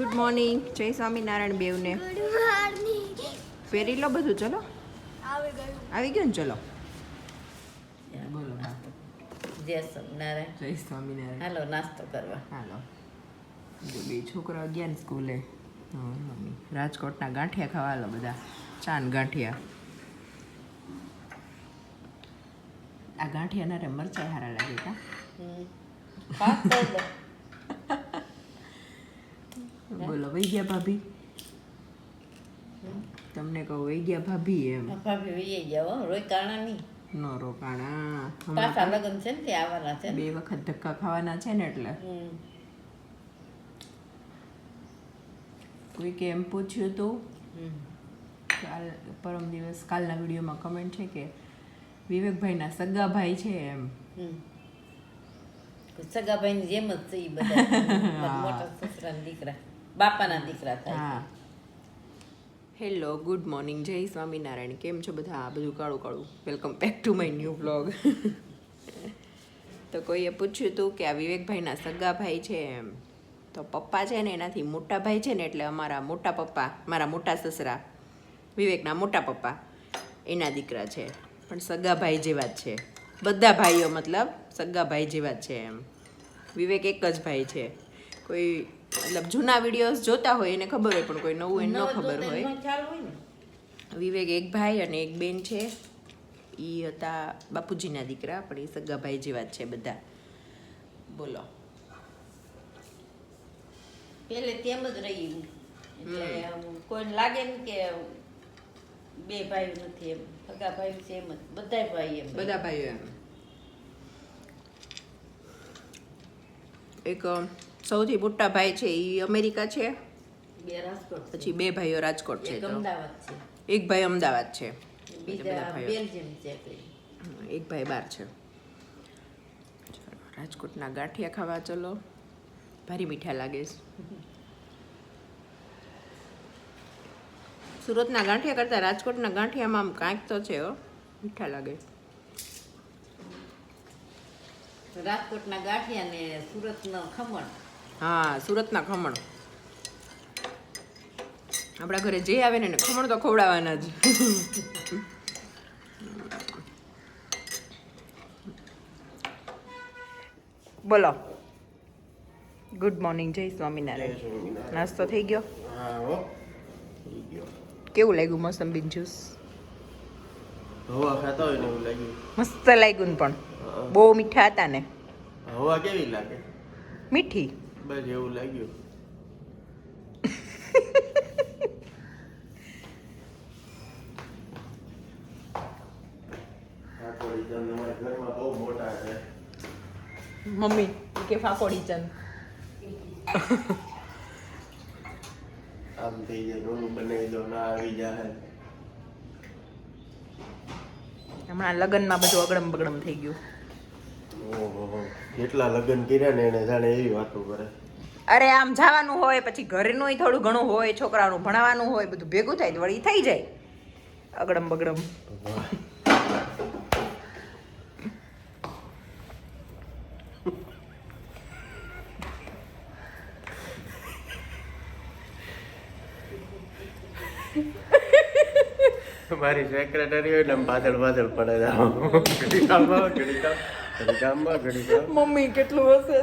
Good morning. જય સ્વામિનારાયણ બેવને. પહેરી લો બધું ચલો. આવી ગયું આવી ગયું ને ચલો. બોલો જય સ્વામિનારાયણ. જય સ્વામિનારાયણ. હાલો નાસ્તો કરવા. હાલો. બે છોકરા ગયા ને સ્કૂલે. હા, મમ્મી. રાજકોટના ગાંઠિયા ખાવા હાલો બધા. ચાન ગાંઠિયા. આ ગાંઠિયાના રે મરચાં હારા લાગે કા. બોલો વહી ગયા ભાભી? તમને કહું વહી ગયા ભાભી એમ. ભાભી વહી જાઓ હો, રોય કાણા નહીં નો રોકાણા પાછા લગ્ન છે ને તે આવવાના છે બે વખત ધક્કા ખાવાના છે ને એટલે. કોઈ કે એમ પૂછ્યું હતું કાલ પરમ દિવસ કાલના વિડીયોમાં કમેન્ટ છે કે વિવેકભાઈના સગા ભાઈ છે એમ. હમ. સગાભાઈની જેમ જ છે એ બધા. મોટા સસરા દીકરા. બાપાના દીકરા થાય. હા. હેલો ગુડ મોર્નિંગ જય સ્વામિનારાયણ. કેમ છો બધા? આ બધું કાળું કાળું. Welcome back to my new blog તો કોઈએ પૂછ્યું હતું કે આ વિવેકભાઈના સગા ભાઈ છે એમ. તો પપ્પા છે ને એનાથી મોટા ભાઈ છે ને એટલે અમારા મોટા પપ્પા મારા મોટા સસરા વિવેકના મોટા પપ્પા એના દીકરા છે. પણ સગા ભાઈ જેવા જ છે. બધા ભાઈઓ મતલબ સગા ભાઈ જેવા જ છે એમ. વિવેક એક જ ભાઈ છે. કોઈ મતલબ જૂના વિડીયોઝ જોતા હોય એને ખબર હોય પણ કોઈ નવું એને ન ખબર હોય. વિવેક એક ભાઈ અને એક બેન છે. એ હતા બાપુજીના દીકરા પણ એ સગા ભાઈ જેવા જ છે બધા. બોલો. પેલે તેમ જ રહી કોઈને લાગે ને કે બે ભાઈ નથી એમ સગા ભાઈ છે એમ જ બધા ભાઈ એમ. બધા ભાઈઓ એમ. એક સૌથી મોટા ભાઈ છે એ અમેરિકા છે. રાજકોટ પછી બે ભાઈઓ રાજકોટ છે એક ભાઈ અમદાવાદ છે. એક ભાઈ બાર છે. રાજકોટના ગાંઠિયા ખાવા ચલો. ભારી મીઠા લાગે છે. સુરતના ગાંઠિયા કરતાં રાજકોટના ગાંઠિયામાં આમ કાંઈક તો છે મીઠા લાગે. રાજકોટના ગાંઠિયા ને સુરતનો ખમણ. હા સુરતના ખમણ. આપણા ઘરે જે આવે ને એને ખમણ તો ખવડાવવાના જ. બોલો. ગુડ મોર્નિંગ જય સ્વામિનારાયણ. નાસ્તો થઈ ગયો? કેવું લાગ્યું મોસંબી જ્યુસ? મસ્ત લાગ્યું પણ. બહુ મીઠા હતા ને. હવા કેવી લાગે? મીઠી. બસ એવું લાગ્યું મમ્મી કે ફાકોડી ચંદ આમ થઈ જાય ઓલું બનાવી દો ના આવી જાય હમણાં લગ્નમાં બધું અગડમ બગડમ થઈ ગયું કેટલા લગ્ન કર્યા ને એને જાણે એવી વાતો કરે. અરે આમ જવાનું હોય પછી ઘરનું થોડું ઘણું હોય છોકરાઓનું ભણાવવાનું હોય બધું ભેગું થાય તો વળી થઈ જાય. અગડમ બગડમ. મારી સેક્રેટરી હોય ને આમ પાછળ પાછળ પડે મમ્મી કેટલું હશે?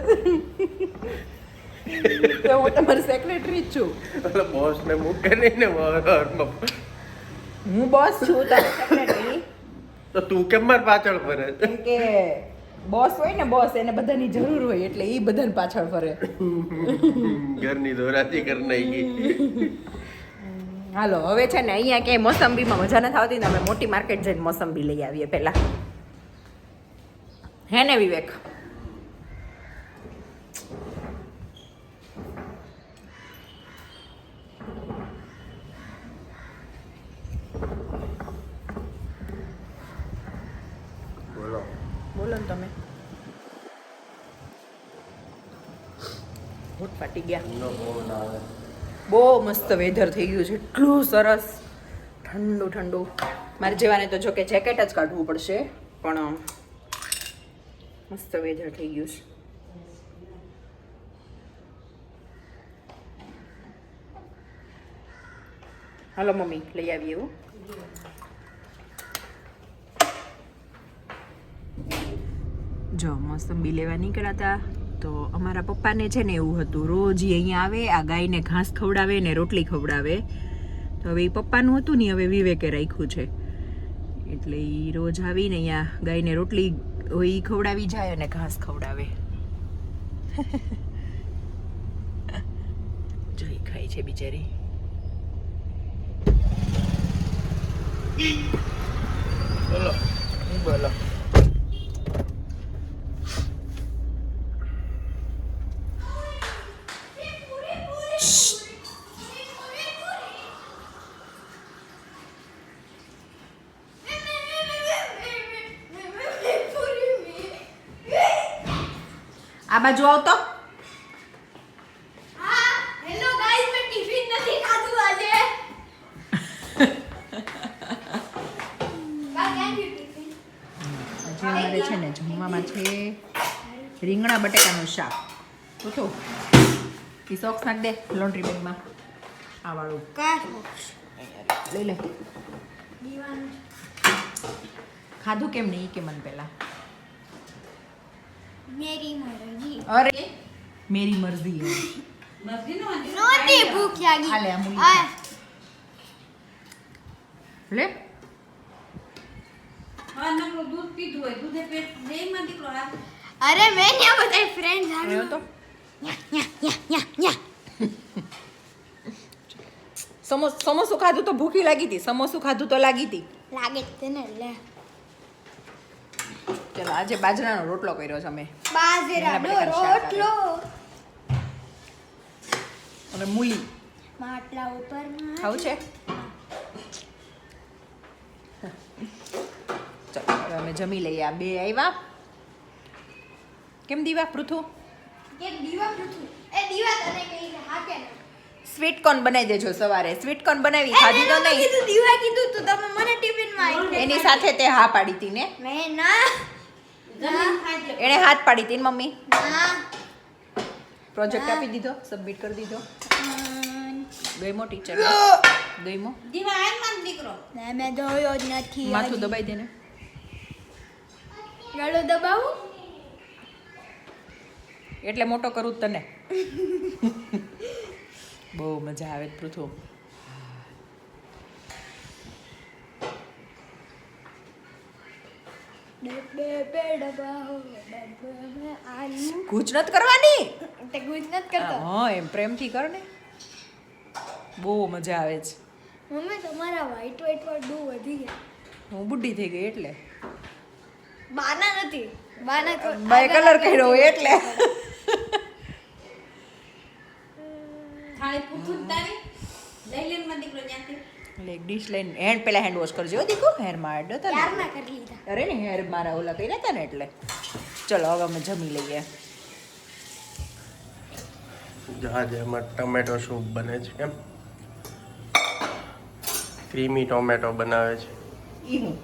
તો હું તમારી સેક્રેટરી જ છું. એટલે બોસ ને મૂકે નહીં ને હું બોસ છું તારી સેક્રેટરી તો તું કેમ માર પાછળ ફરે? કેમ કે બોસ હોય ને બોસ એને બધાની જરૂર હોય એટલે એ બધાને પાછળ ફરે. ઘરની દોરાતી કર નાખી હાલો હવે છે ને અહીંયા ક્યાંય મોસંબીમાં મજા નથી આવતી ને અમે મોટી માર્કેટ જઈને મોસંબી લઈ આવીએ પહેલા. હે ને વિવેક? બોલો. બોલો ને તમે. ભૂત ફાટી ગયા. બહુ મસ્ત વેધર થઈ ગયું છે. એટલું સરસ. ઠંડુ ઠંડુ. મારે જેવાને તો જો કે જેકેટ જ કાઢવું પડશે પણ મસ્ત વેધર થઈ ગયું છે. હાલો મમ્મી, લઈ આવીએ એવું જો મોસંબી લેવા નીકળ્યા હતા તો અમારા પપ્પાને છે ને એવું હતું, રોજ અહીંયા આવે, આ ગાયને ઘાસ ખવડાવે ને રોટલી ખવડાવે. તો હવે એ પપ્પાનું હતું ને હવે વિવેકે રાખ્યું છે. એટલે એ રોજ આવીને અહીંયા ગાયને રોટલી હોય ખવડાવી જાય અને ઘાસ ખવડાવે. જોઈ ખાય છે બિચારી. બોલો. બોલો? આ બાજુ આવતો હેલો ગાઈસ મેં ટિફિન નથી ખાધું આજે. બા ક્યાં ગયું ટિફિન આજે અમારે છે ને જમવામાં છે રીંગણા બટેકાનું શાક. તો એ સોક્સ નાખ દે લોન્ડ્રી બેગમાં આ વાળું. લઈ લે. ખાધું કેમ નહીં કે મને પહેલા. મેરી મરજી અરે મેરી મરજી હે. નોટી ભૂખ લાગી આ લે, આ મૂલી આ લે નકરું દૂધ પીધું હોય દૂધે પેટ જઈમાં દીકરો આ અરે મેં ને બધા ફ્રેન્ડ આવ્યો તો સમોસ સમોસું ખાધું તો ભૂખી લાગી હતી સમોસું ખાધું તો લાગી હતી લાગે જ છે ને લે ચલો આજે બાજરાનો રોટલો કર્યો છે અમે. બાજરાનો રોટલો. અને મૂલી. માટલા ઉપર ખાવું છે? ચાલો હવે અમે જમી લઈએ. આ બે આવ્યા. કેમ દીવા પૃથુ? કેમ દીવા પૃથુ? એ દીવા તને કઈ હા કે સ્વીટ કોર્ન બનાવી દેજો સવારે. સ્વીટ કોર્ન બનાવી ખાધી તો નહીં. કીધું દીવા કીધું તું તમે મને ટિફિનમાં એની સાથે તે હા પાડી હતી ને. મેં ના. એણે હાથ પાડી હતી મમ્મી? પ્રોજેક્ટ આપી દીધો સબમિટ કરી દીધો. ગઈમો ટીચર ગઈમો દીવા આયમાં દીકરો. ના મેં જોયો જ નથી માથું દબાઈ દેને ગળો દબાવું? એટલે મોટો કરું જ તને. બહુ મજા આવે પૃથુ નથી કરવાની? તે નથી કરતો. હા એમ પ્રેમથી કર ને. બહુ મજા આવે છે. મમ્મી તમારા વ્હાઈટ વ્હાઈટ પર બહુ વધી ગયા. હું બુઢી થઈ ગઈ એટલે. બાના નથી. બાના બાય કલર કર્યો એટલે. થાળી પૂછું તારી. લઈ લેનમાં દીકરો ત્યાંથી. એટલે એક લઈને હેન્ડ પેલા હેન્ડ વોશ કરજો. હો દીકુ હેરમાં એડ હતા ને. કરી લીધા. અરે ને હેર મારા ઓલા કર્યા હતા ને એટલે. ચલો હવે અમે જમી લઈએ. જહાજ એમાં ટમેટો સૂપ બને છે કેમ ક્રીમી ટોમેટો બનાવે છે. ઈ હું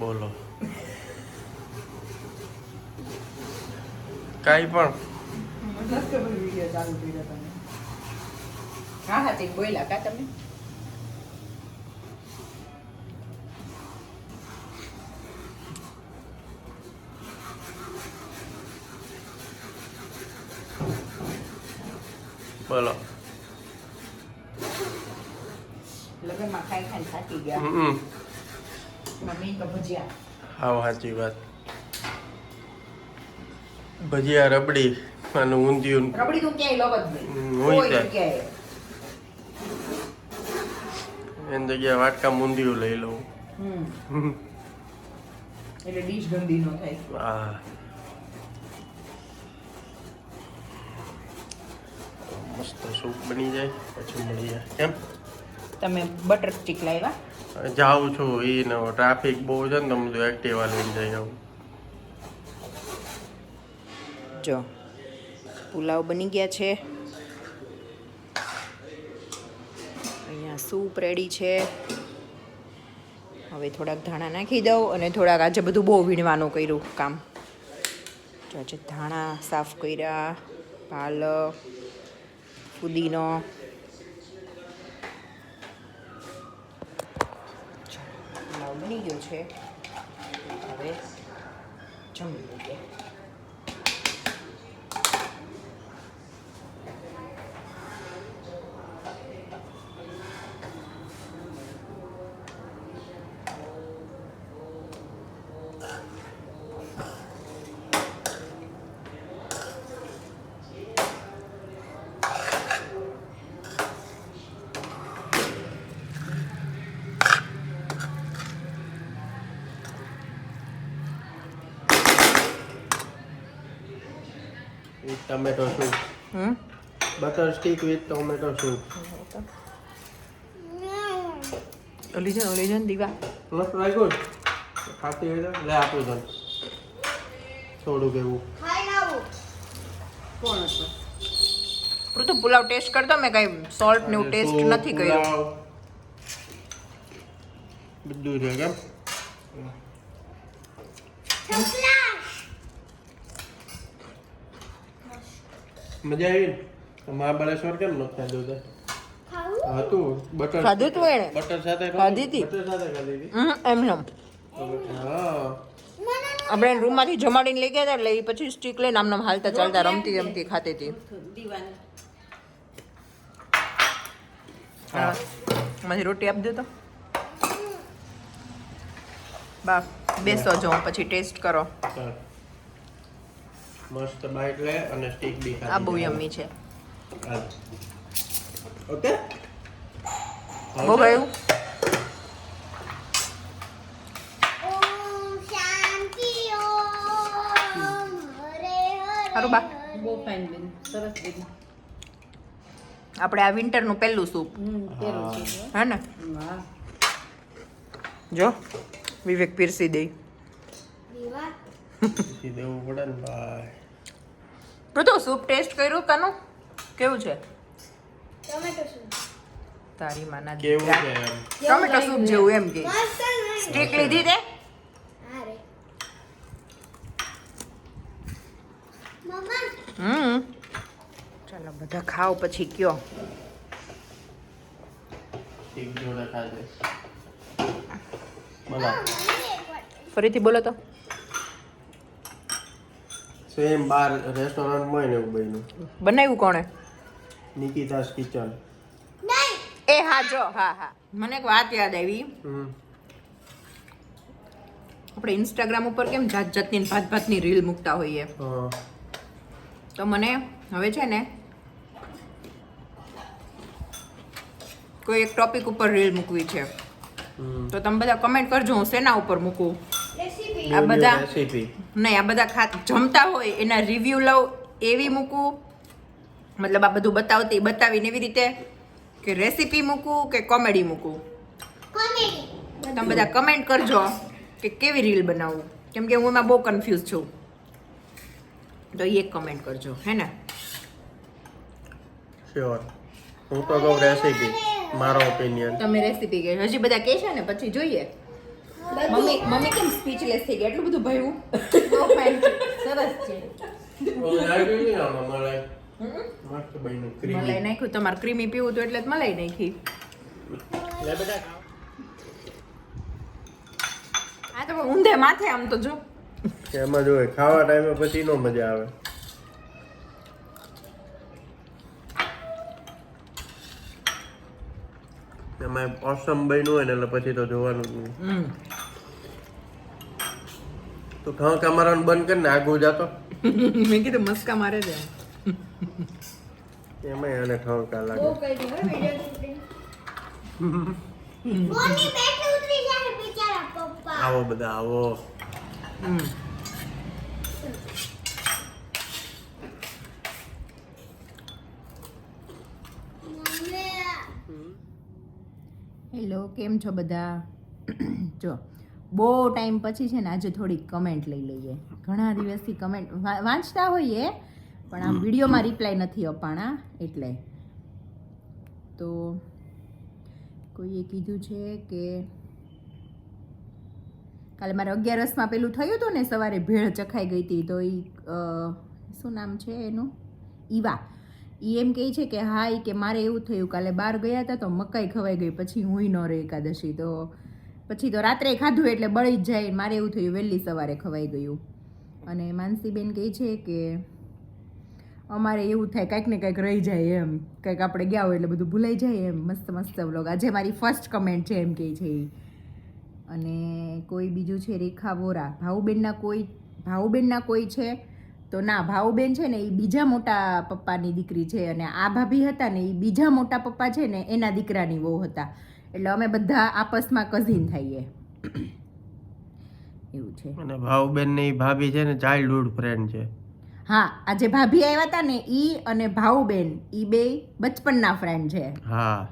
બોલો. કાંઈ પણ વીડિયો ચાલુ કર્યો તમે હા હા તે બોલ્યા કા તમે? બોલો. લગ્નમાં ખાઈ ખાઈ થાકી ગયા. મમ્મી તો ભજીયા. સાચી વાત. ભજીયા રબડી અને ઊંધિયું. રબડી તો ક્યાંય લો જ નહીં હોય કોઈ છે. જગ્યાએ એની જગ્યાએ વાટકા ઊંધિયું લઈ લઉં. એટલે ડીશ ગંદી ન થાય. હા. મસ્ત સૂપ બની જાય પછી મળી જાય કેમ? તમે બટર સ્ટીક લાવ્યા? જાઉં છું એ ને ટ્રાફિક બહુ છે ને તમે એક્ટિવા લઈને જઈ આવું. જો પુલાવ બની ગયા છે. રીતના સૂપ રેડી છે. હવે થોડાક ધાણા નાખી દઉં અને થોડાક આજે બધું બહુ વીણવાનું કર્યું કામ. જો આજે ધાણા સાફ કર્યા, પાલક, ફુદીનો. બની ગયો છે. હવે જમી લઈએ. With tomato soup hmm? Butter stick with tomato soup ઓલી છે ઓલી છે દીવા. મસ્ત લાગ્યું? ખાતી હોય તો લે આપું તને. થોડુંક એવું. કોણ હતું? પૃથુ પુલાવ ટેસ્ટ કરતો મેં કઈ સોલ્ટ ને એવું ટેસ્ટ નથી કર્યો. બધું છે કેમ? મજા આવી ને મહાબળેશ્વર કેમ નથી ખાધું તે હતું બટર ખાધું તું એણે? બટર સાથે ખાધી હતી? બટર સાથે ખાધી હતી એમ નેમ. હા આપણે રૂમમાંથી જમાડીને લઈ ગયા હતા એટલે એ પછી સ્ટીક લઈને આમ નામ હાલતા ચાલતા રમતી રમતી ખાતી હતી મને હા. મારી રોટી આપી દો તો બા બેસો જો પછી ટેસ્ટ કરો. મસ્ત બાઈટ લે અને સ્ટીક બી આ બહુ. યમ્મી છે. ઓકે? બહુ ગયું બા. બહુ ફાઇન બેન સરસ બેન. આપણે આ વિન્ટરનું પહેલું સૂપ. હે. ને? જો વિવેક પીરસી દઈ દીવા પછી દેવું પડે ને ભાઈ. પૃથુ સૂપ ટેસ્ટ કર્યું તનું? કેવું છે? ટમેટો સૂપ તારી માના કેવું. છે ટમેટો સૂપ જેવું એમ કે. સ્ટીક લીધી તે? હા રે. મમ્મા. હમ ચાલો બધા ખાઓ પછી કયો. એક જોડે ખાજે. બોલા. ફરીથી બોલો તો. સેમ બાર રેસ્ટોરન્ટમાં ને એવું બન્યું. બનાવ્યું કોણે? નિકિતાસ કિચન. નહીં. એ હા જો હા હા. મને એક વાત યાદ આવી. આપણે ઇન્સ્ટાગ્રામ ઉપર કેમ જાત જાતની ને ભાત ભાતની રીલ મૂકતા હોઈએ? તો મને હવે છે ને કોઈ એક ટોપિક ઉપર રીલ મૂકવી છે. તો તમે બધા કમેન્ટ કરજો હું શેના ઉપર મૂકું? રેસીપી આ બધા- નહીં આ બધા ખા જમતા હોય એના રિવ્યૂ લઉં એવી મૂકું. મતલબ આ બધું બતાવતી બતાવીને એવી રીતે કે રેસીપી મૂકું કે કોમેડી મૂકું. તમે બધા કમેન્ટ કરજો કે કેવી રીલ બનાવવું કેમ કે હું એમાં બહુ કન્ફ્યુઝ છું. તો એ એક કમેન્ટ કરજો હે ને? શ્યોર હું તો કહું રેસીપી મારો ઓપિનિયન તમે રેસીપી કે હજી બધા કહે છે ને પછી જોઈએ. મમ્મી મમ્મી કેમ સ્પીચલેસ થઈ ગઈ? એટલું બધું ભયું બહુ છે. સરસ છે. મલાઈ? નાખ્યું. તમારે ક્રીમી પીવું હતું એટલે જ મલાઈ નાખી. આ તો ઊંધે માથે આમ તો જો. એમાં જો ખાવા ટાઈમે પછી નો મજા આવે. એમાં ઓસમ બન્યું હોય ને એટલે પછી તો જોવાનું જ નહીં. તું ઠાં કમાવાનું બંધ કરીને આગું જાતો. મેં કીધું મસ્કા મારે છે એમાં. એને ઠાંકા બહુ લાગે. કરી દીધું વિડિયો શૂટિંગ ફોનની બેટરી ઉતરી જાય બિચારા પપ્પા. આવો બધા આવો. હમ. મમ્મી હેલો કેમ છો બધા? જો બહુ ટાઈમ પછી છે ને આજે થોડીક કમેન્ટ લઈ લઈએ. ઘણા દિવસથી કમેન્ટ વાંચતા હોઈએ પણ આમ વિડીયોમાં રિપ્લાય નથી અપાણા એટલે. તો કોઈએ કીધું છે કે કાલે મારે અગિયારસમાં પેલું થયું હતું ને સવારે ભેળ ચખાઈ ગઈ હતી તો એ શું નામ છે એનું? ઈવા. એ એમ કહે છે કે હા કે મારે એવું થયું કાલે બહાર ગયા હતા તો મકાઈ ખવાઈ ગઈ પછી હુંય ન રહી એકાદશી. તો પછી તો રાત્રે ખાધું એટલે બળી જ જાય. મારે એવું થયું, વહેલી સવારે ખવાઈ ગયું. અને માનસીબેન કહે છે કે અમારે એવું થાય, કંઈક ને કાંઈક રહી જાય એમ. કંઈક આપણે ગયા હોય એટલે બધું ભૂલાઈ જાય એમ. મસ્ત મસ્ત વ્લોગ આજે મારી ફર્સ્ટ કમેન્ટ છે એમ કહે છે એ અને કોઈ બીજું છે, રેખા વોરા. ભાઉબેનના કોઈ ભાઉબેનના કોઈ છે? તો ના, ભાઉબેન છે ને એ બીજા મોટા પપ્પાની દીકરી છે. અને આ ભાભી હતા ને એ બીજા મોટા પપ્પા છે ને એના દીકરાની વહુ હતા. એટલે અમે બધા આપસમાં કઝિન થઈએ. એવું છે. અને ભાવબેન ને ભાભી છે ને ચાઇલ્ડહુડ ફ્રેન્ડ છે. હા આજે ભાભી આવ્યા હતા ને ઈ અને ભાવબેન ઈ બે બચપનના ફ્રેન્ડ છે. હા.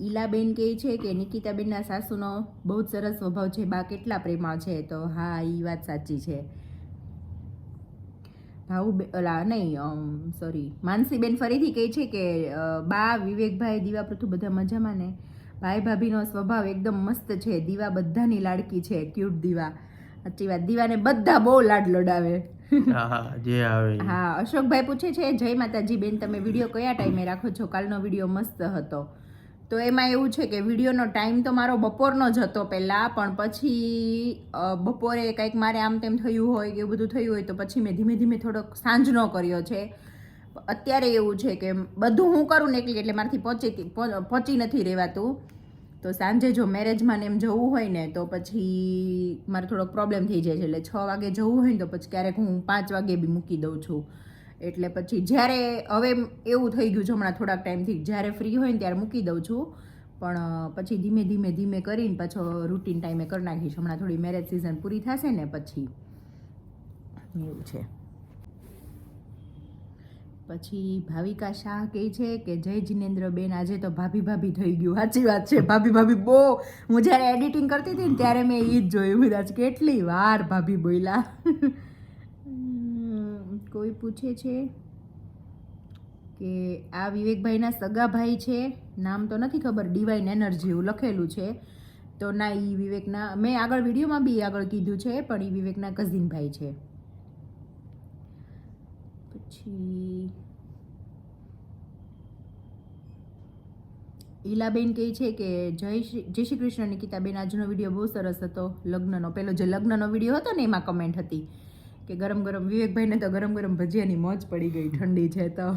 ઈલાબેન કહે છે કે નિકિતાબેનના સાસુનો બહુ જ સરસ સ્વભાવ છે બા કેટલા પ્રેમાળ છે તો હા એ વાત સાચી છે. ભાઉ ઓલા નહીં સોરી માનસીબેન ફરીથી કહે છે કે બા વિવેકભાઈ દીવા પૃથુ બધા મજામાં ને? ભાઈ ભાભીનો સ્વભાવ એકદમ મસ્ત છે. દીવા બધાની લાડકી છે. ક્યુટ દીવા. સાચી વાત. દીવાને બધા બહુ લાડ લડાવે. હા અશોકભાઈ પૂછે છે જય માતાજી બેન તમે વીડિયો કયા ટાઈમે રાખો છો? કાલનો વીડિયો મસ્ત હતો. તો એમાં એવું છે કે વિડીયોનો ટાઈમ તો મારો બપોરનો જ હતો પહેલાં, પણ પછી બપોરે કંઈક મારે આમ તેમ થયું હોય કે એવું બધું થયું હોય તો પછી મેં ધીમે ધીમે થોડોક સાંજનો કર્યો છે. અત્યારે એવું છે કે બધું હું કરું ને એટલે મારાથી પહોંચી પહોંચી નથી રહેવાતું તો સાંજે જો મેરેજમાં ને એમ જવું હોય ને તો પછી મારે થોડોક પ્રોબ્લેમ થઈ જાય છે. એટલે છ વાગે જવું હોય ને તો પછી ક્યારેક હું પાંચ વાગે બી મૂકી દઉં છું. એટલે પછી જ્યારે, હવે એવું થઈ ગયું છે હમણાં થોડાક ટાઈમથી, જ્યારે ફ્રી હોય ને ત્યારે મૂકી દઉં છું. પણ પછી ધીમે ધીમે ધીમે કરીને પાછો રૂટીન ટાઈમે કરી નાખીશ. હમણાં થોડી મેરેજ સિઝન પૂરી થશે ને પછી. એવું છે. પછી ભાવિકા શાહ કહે છે કે, જય જિનેન્દ્રબેન આજે તો ભાભી ભાભી થઈ ગયું. સાચી વાત છે. ભાભી ભાભી બહુ, હું જ્યારે એડિટિંગ કરતી હતી ને ત્યારે મેં એ જ જોયું. આજ કેટલી વાર ભાભી બોલ્યા. કોઈ પૂછે છે કે આ વિવેકભાઈના સગા ભાઈ છે? નામ તો નથી ખબર. ડિવાઇન એનર્જી એવું લખેલું છે. તો ના એ વિવેકના, મેં આગળ વિડીયોમાં બી આગળ કીધું છે, પણ એ વિવેકના કઝિન ભાઈ છે. પછી ઈલાબેન કહે છે કે જય શ્રી જય શ્રી કૃષ્ણ નિકિતાબેન, આજનો વીડિયો બહુ સરસ હતો. લગ્નનો, પેલો જે લગ્નનો વીડિયો હતો ને, એમાં કમેન્ટ હતી. કે ગરમ ગરમ વિવેકભાઈને તો ગરમ ગરમ ભજીયાની મોજ પડી ગઈ ઠંડી છે તો.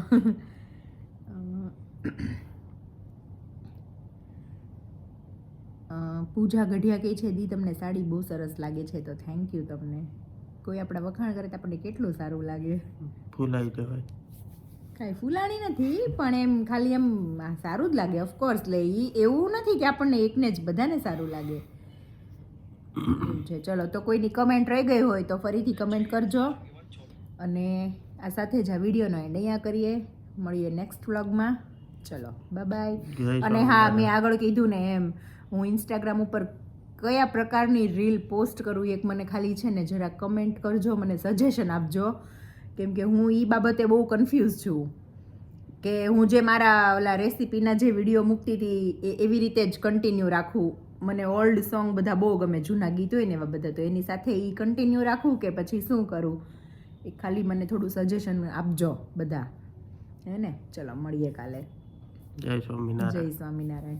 પૂજા ગઢિયા કહે છે દી તમને સાડી બહુ સરસ લાગે છે તો થેન્ક યુ તમને. કોઈ આપણા વખાણ કરે તો આપણને કેટલું સારું લાગે? ફૂલાઈ જવાય. કાંઈ ફૂલાણી નથી પણ એમ ખાલી એમ સારું જ લાગે ઓફકોર્સ લે ઈ એવું નથી કે આપણને એકને જ બધાને સારું લાગે. છે. ચલો તો કોઈની કમેન્ટ રહી ગઈ હોય તો ફરીથી કમેન્ટ કરજો. અને આ સાથે જ આ વિડીયોનો એન્ડ અહીંયા કરીએ. મળીએ નેક્સ્ટ વ્લોગમાં ચલો બાય અને હા મેં આગળ કીધું ને એમ હું ઇન્સ્ટાગ્રામ ઉપર કયા પ્રકારની રીલ પોસ્ટ કરું એક મને ખાલી છે ને જરા કમેન્ટ કરજો મને સજેશન આપજો. કેમ કે હું એ બાબતે બહુ કન્ફ્યુઝ છું. કે હું જે મારા ઓલા રેસીપીના જે વીડિયો મૂકતી હતી એ એવી રીતે જ કન્ટિન્યુ રાખું. મને ઓલ્ડ સોંગ બધા બહુ ગમે જૂના ગીત હોય ને એવા બધા તો એની સાથે એ કન્ટિન્યુ રાખું કે પછી શું કરું? એ ખાલી મને થોડું સજેશન આપજો બધા. હે ને? ચલો મળીએ કાલે. જય સ્વામિનારાયણ. જય સ્વામિનારાયણ.